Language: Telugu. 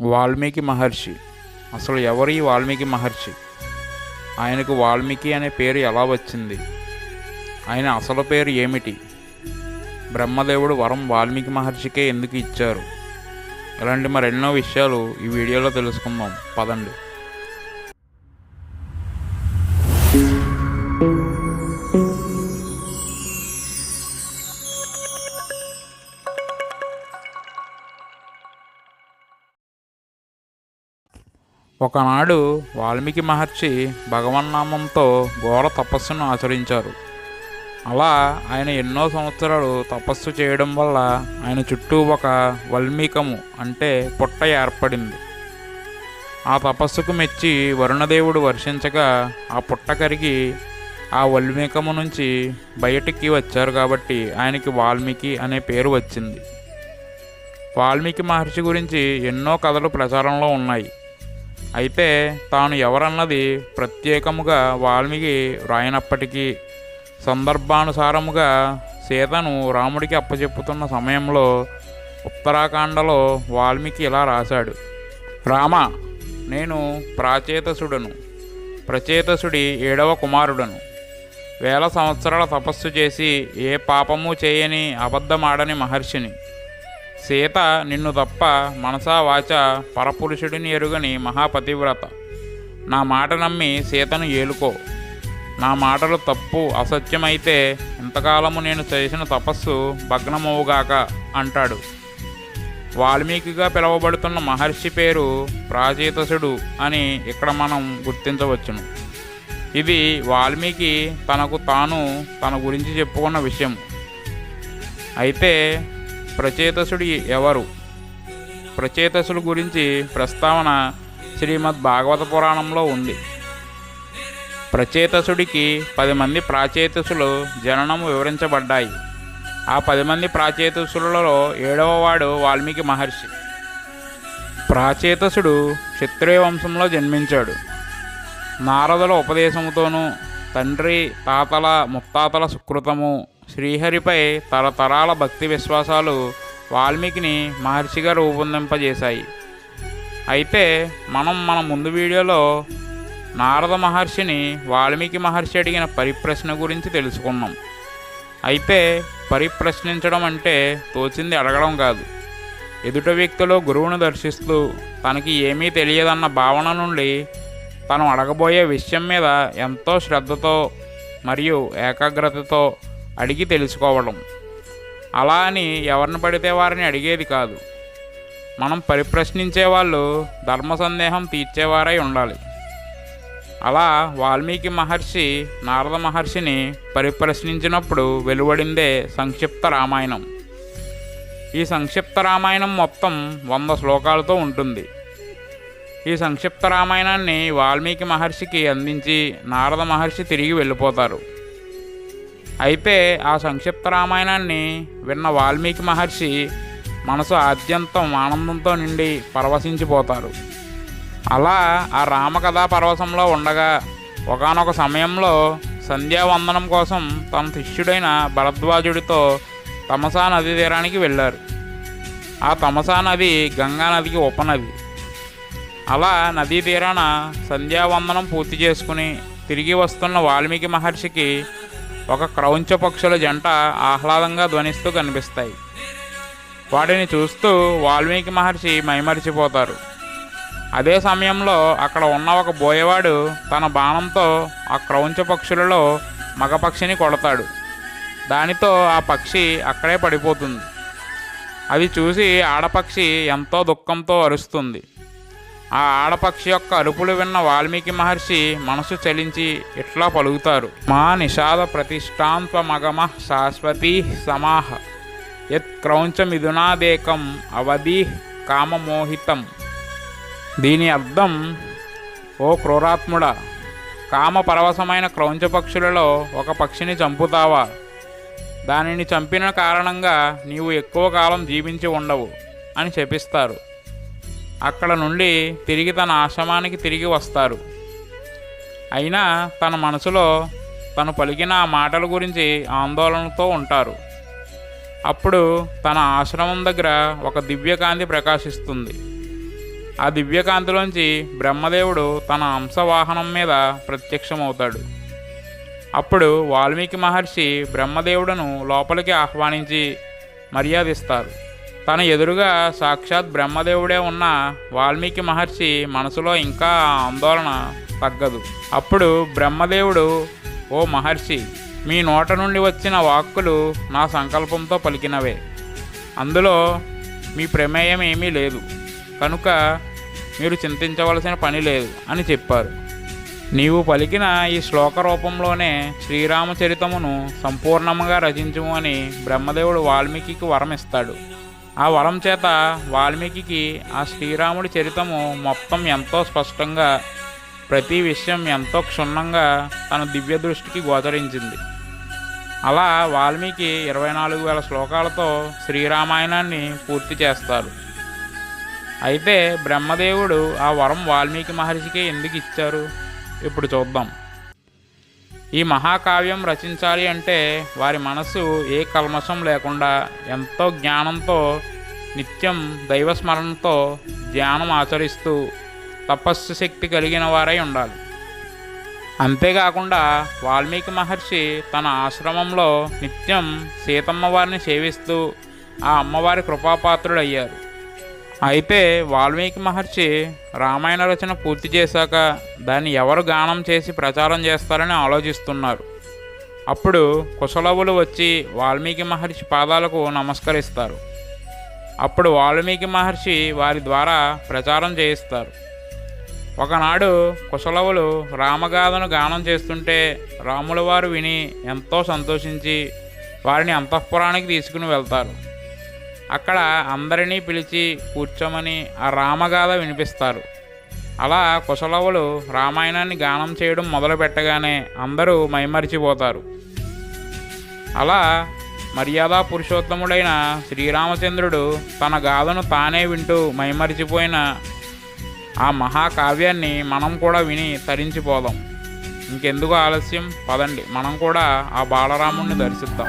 వాల్మీకి మహర్షి. అసలు ఎవరు ఈ వాల్మీకి మహర్షి? ఆయనకు వాల్మీకి అనే పేరు ఎలా వచ్చింది? ఆయన అసలు పేరు ఏమిటి? బ్రహ్మదేవుడు వరం వాల్మీకి మహర్షికే ఎందుకు ఇచ్చారు? ఇలాంటి మరెన్నో విషయాలు ఈ వీడియోలో తెలుసుకుందాం. పదండి. ఒకనాడు వాల్మీకి మహర్షి భగవన్నామంతో ఘోర తపస్సును ఆచరించారు. అలా ఆయన ఎన్నో సంవత్సరాలు తపస్సు చేయడం వల్ల ఆయన చుట్టూ ఒక వల్మీకము అంటే పుట్ట ఏర్పడింది. ఆ తపస్సుకు మెచ్చి వరుణదేవుడు వర్షించగా ఆ పుట్ట కరిగి ఆ వల్మీకము నుంచి బయటికి వచ్చారు కాబట్టి ఆయనకి వాల్మీకి అనే పేరు వచ్చింది. వాల్మీకి మహర్షి గురించి ఎన్నో కథలు ప్రచారంలో ఉన్నాయి. అయితే తాను ఎవరన్నది ప్రత్యేకముగా వాల్మీకి వ్రాయినప్పటికీ సందర్భానుసారముగా సీతను రాముడికి అప్పచెప్పుతున్న సమయంలో ఉత్తరాఖండలో వాల్మీకి ఇలా రాశాడు. రామ నేను ప్రాచేతసుడను. ప్రచేతసుడి ఏడవ కుమారుడను. వేల సంవత్సరాల తపస్సు చేసి ఏ పాపము చేయని అబద్ధమాడని మహర్షిని. సీత నిన్ను తప్ప మనసా వాచ పరపురుషుడిని ఎరుగని మహాపతివ్రత. నా మాట నమ్మి సీతను ఏలుకో. నా మాటలు తప్పు అసత్యమైతే ఇంతకాలము నేను చేసిన తపస్సు భగ్నమవుగాక అంటాడు. వాల్మీకిగా పిలువబడుతున్న మహర్షి పేరు ప్రాచేతసుడు అని ఇక్కడ మనం గుర్తించవచ్చును. ఇది వాల్మీకి తనకు తాను తన గురించి చెప్పుకున్న విషయం అయితే ప్రచేతసుడు ఎవరు? ప్రచేతసుల గురించి ప్రస్తావన శ్రీమద్ భాగవత పురాణంలో ఉంది. ప్రచేతసుడికి పది మంది ప్రాచేతసులు జననము వివరించబడ్డాయి. ఆ పది మంది ప్రాచేతసులలో ఏడవ వాడు వాల్మీకి మహర్షి. ప్రాచేతసుడు క్షత్రియ వంశంలో జన్మించాడు. నారదుల ఉపదేశముతోనూ తండ్రి తాతల ముత్తాతల సుకృతము శ్రీహరిపై తరతరాల భక్తి విశ్వాసాలు వాల్మీకిని మహర్షిగా రూపొందింపజేశాయి. అయితే మనం మన ముందు వీడియోలో నారద మహర్షిని వాల్మీకి మహర్షి అడిగిన పరిప్రశ్న గురించి తెలుసుకున్నాం. అయితే పరిప్రశ్నించడం అంటే తోచింది అడగడం కాదు. ఎదుట వ్యక్తిలో గురువును దర్శిస్తూ తనకి ఏమీ తెలియదన్న భావన నుండి తను అడగబోయే విషయం మీద ఎంతో శ్రద్ధతో మరియు ఏకాగ్రతతో అడిగి తెలుసుకోవడం. అలా అని ఎవరిని పడితే వారిని అడిగేది కాదు. మనం పరిప్రశ్నించే వాళ్ళు ధర్మ సందేహం తీర్చేవారై ఉండాలి. అలా వాల్మీకి మహర్షి నారద మహర్షిని పరిప్రశ్నించినప్పుడు వెలువడిందే సంక్షిప్త రామాయణం. ఈ సంక్షిప్త రామాయణం మొత్తం వంద శ్లోకాలతో ఉంటుంది. ఈ సంక్షిప్త రామాయణాన్ని వాల్మీకి మహర్షికి అందించి నారద మహర్షి తిరిగి వెళ్ళిపోతారు. అయితే ఆ సంక్షిప్త రామాయణాన్ని విన్న వాల్మీకి మహర్షి మనసు ఆద్యంతం ఆనందంతో నిండి పరవశించిపోతారు. అలా ఆ రామకథా పరవశంలో ఉండగా ఒకానొక సమయంలో సంధ్యావందనం కోసం తన శిష్యుడైన భరద్వాజుడితో తమసా నది తీరానికి వెళ్ళారు. ఆ తమసా నది గంగా నదికి ఉపనది. అలా నదీ తీరాన సంధ్యావందనం పూర్తి చేసుకుని తిరిగి వస్తున్న వాల్మీకి మహర్షికి ఒక క్రౌంచ పక్షుల జంట ఆహ్లాదంగా ధ్వనిస్తూ కనిపిస్తాయి. వాటిని చూస్తూ వాల్మీకి మహర్షి మైమరిచిపోతారు. అదే సమయంలో అక్కడ ఉన్న ఒక బోయవాడు తన బాణంతో ఆ క్రౌంచ పక్షులలో మగపక్షిని కొడతాడు. దానితో ఆ పక్షి అక్కడే పడిపోతుంది. అది చూసి ఆడపక్షి ఎంతో దుఃఖంతో అరుస్తుంది. ఆ ఆడపక్షి యొక్క అరుపులు విన్న వాల్మీకి మహర్షి మనసు చలించి ఇట్లా పలుకుతారు. మా నిషాద ప్రతిష్టాంత్వ మగమ శాశ్వతీ సమాహ. యత్ క్రౌంచమిథునాదేకం అవధి కామమోహితం. దీని అర్థం ఓ క్రూరాత్ముడా కామ పరవశమైన క్రౌంచ పక్షులలో ఒక పక్షిని చంపుతావా? దానిని చంపిన కారణంగా నీవు ఎక్కువ కాలం జీవించి ఉండవు అని శపిస్తారు అక్కడ నుండి తిరిగి తన ఆశ్రమానికి తిరిగి వస్తారు. అయినా తన మనసులో తను పలికిన ఆ మాటల గురించి ఆందోళనతో ఉంటారు. అప్పుడు తన ఆశ్రమం దగ్గర ఒక దివ్యకాంతి ప్రకాశిస్తుంది. ఆ దివ్యకాంతిలోంచి బ్రహ్మదేవుడు తన అంశవాహనం మీద ప్రత్యక్షమవుతాడు. అప్పుడు వాల్మీకి మహర్షి బ్రహ్మదేవుడును లోపలికి ఆహ్వానించి మర్యాదిస్తారు. తన ఎదురుగా సాక్షాత్ బ్రహ్మదేవుడే ఉన్న వాల్మీకి మహర్షి మనసులో ఇంకా ఆందోళన తగ్గదు. అప్పుడు బ్రహ్మదేవుడు ఓ మహర్షి మీ నోట నుండి వచ్చిన వాక్కులు నా సంకల్పంతో పలికినవే. అందులో మీ ప్రమేయం ఏమీ లేదు. కనుక మీరు చింతించవలసిన పని లేదు అని చెప్పారు. నీవు పలికిన ఈ శ్లోక రూపంలోనే శ్రీరామచరితమును సంపూర్ణంగా రచించుము అని బ్రహ్మదేవుడు వాల్మీకి వరం ఇస్తాడు ఆ వరం చేత వాల్మీకి ఆ శ్రీరాముడి చరితము మొత్తం ఎంతో స్పష్టంగా ప్రతి విషయం ఎంతో క్షుణ్ణంగా తన దివ్య దృష్టికి గోచరించింది. అలా వాల్మీకి ఇరవై నాలుగు వేల శ్లోకాలతో శ్రీరామాయణాన్ని పూర్తి చేస్తారు అయితే బ్రహ్మదేవుడు ఆ వరం వాల్మీకి మహర్షికి ఎందుకు ఇచ్చారు? ఇప్పుడు చూద్దాం. ఈ మహాకావ్యం రచించాలి అంటే వారి మనసు ఏ కల్మషం లేకుండా ఎంతో జ్ఞానంతో నిత్యం దైవస్మరణతో ధ్యానం ఆచరిస్తూ తపస్సు శక్తి కలిగిన వారై ఉండాలి. అంతేకాకుండా వాల్మీకి మహర్షి తన ఆశ్రమంలో నిత్యం సీతమ్మ వారిని సేవిస్తూ ఆ అమ్మవారి కృపాపాత్రుడయ్యారు. అయితే వాల్మీకి మహర్షి రామాయణ రచన పూర్తి చేశాక దాన్ని ఎవరు గానం చేసి ప్రచారం చేస్తారని ఆలోచిస్తున్నారు. అప్పుడు కుశలవులు వచ్చి వాల్మీకి మహర్షి పాదాలకు నమస్కరిస్తారు. అప్పుడు వాల్మీకి మహర్షి వారి ద్వారా ప్రచారం చేయిస్తారు. ఒకనాడు కుశలవులు రామగాథను గానం చేస్తుంటే రాముల వారు విని ఎంతో సంతోషించి వారిని అంతఃపురానికి తీసుకుని వెళ్తారు. అక్కడ అందరినీ పిలిచి కూర్చోమని ఆ రామగాథ వినిపిస్తారు. అలా కుశలవులు రామాయణాన్ని గానం చేయడం మొదలు పెట్టగానే అందరూ మైమరిచిపోతారు. అలా మర్యాద పురుషోత్తముడైన శ్రీరామచంద్రుడు తన గాథను తానే వింటూ మైమరిచిపోయిన ఆ మహాకావ్యాన్ని మనం కూడా విని తరించిపోదాం. ఇంకెందుకు ఆలస్యం? పదండి. మనం కూడా ఆ బాలరాముణ్ణి దర్శిద్దాం.